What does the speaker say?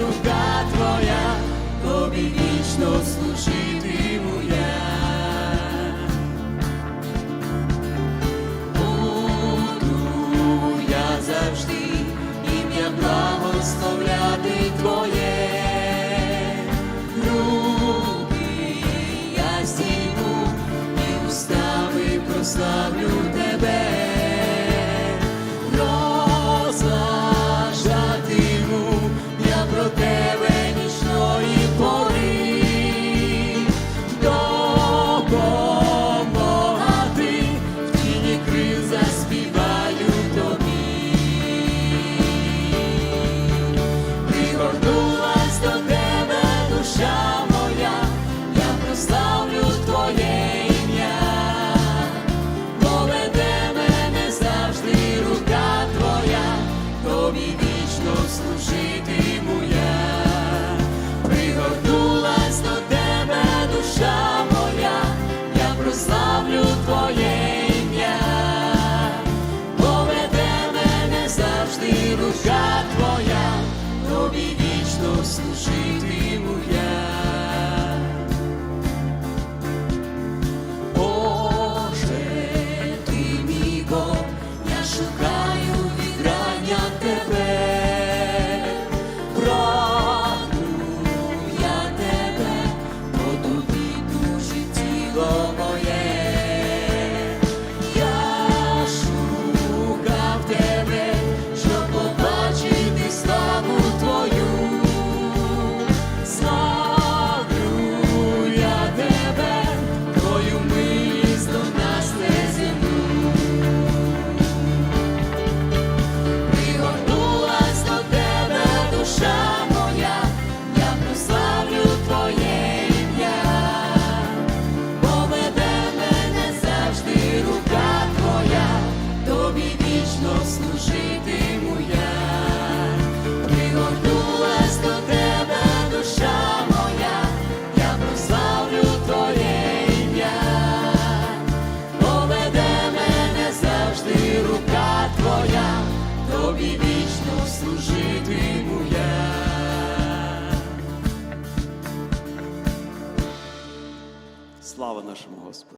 рука твоя, тобі вічно служитиму я. Буду я завжди ім'я благословляти Твоє, руки я стійму і устави прославлю. Вічно служитиму нашому Господу!